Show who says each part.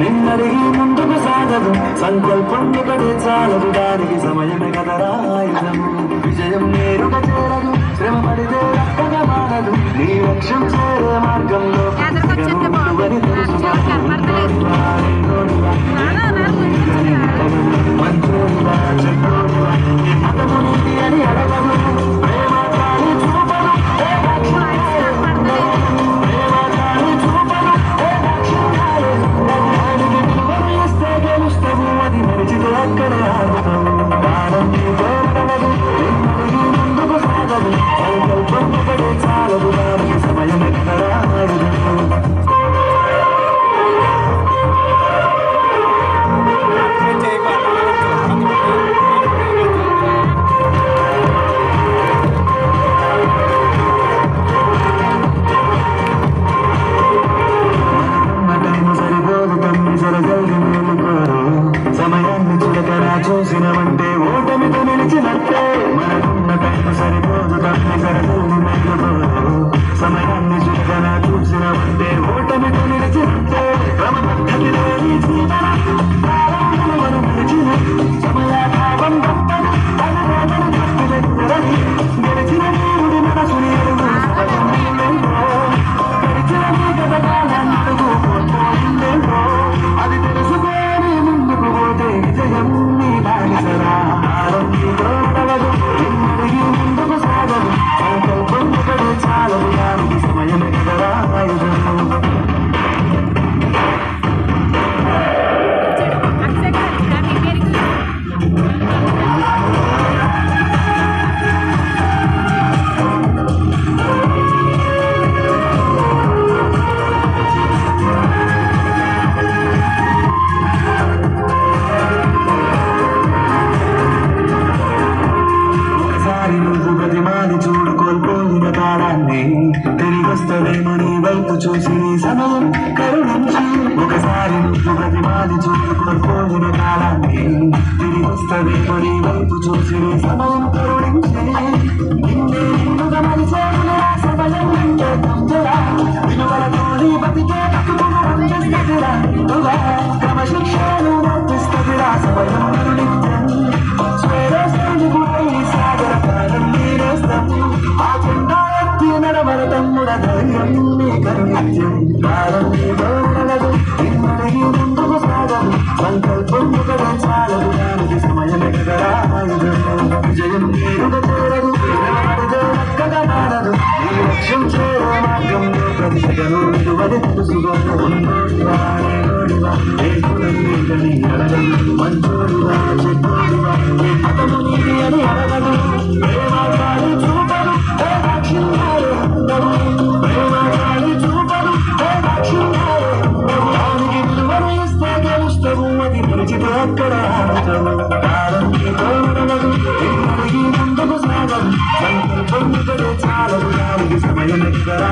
Speaker 1: నిన్నడిగి ముందుకు సాగదు. సంకల్పం ఒకటే చాలదు దానికి సమయమే కదరా ఆయుధము విజయం నేరుగా చేరదు శ్రమ పడితే రక్కగా మారదు. నీ లక్ష్యం చేరే మార్గంలో
Speaker 2: ఎదరికొచ్చేస్తే బాగుంది.
Speaker 1: తెలుసు కరుణించి ఒకసారి నువ్వు మాది చూడు కోల్పోయిన కాలాన్ని తిరిగి వస్తుంది కొని వైపు చూసి సమయం కరుణించి. నిన్నే నిన్నుగా మలిచేసిన సమయం నిండే తంజరా విలువలతో నీ బతికే బతుకును అందిస్తదిరా నిన్నుగా క్రమశిక్షను వర్తిస్తదిరా సమయం సాగర కాలం ఆ ఎత్తి నడవర తమ్ముడ ధైర్యం నీ కరుణిత్యం కాలం నీ ఉండదు ఇమ్మడిగి ముందుకు సాగదు సంకల్పం ఒకటే చాలదు దానికి సమయం ఎక్కడా విజయం నీరుగా చేరదు నిలబడితే మారదు నీ లక్ష్యం చేరే మార్గం ప్రతి సెగను తెలుసుగా ఉన్నోడివా సమయం ఎక్కడ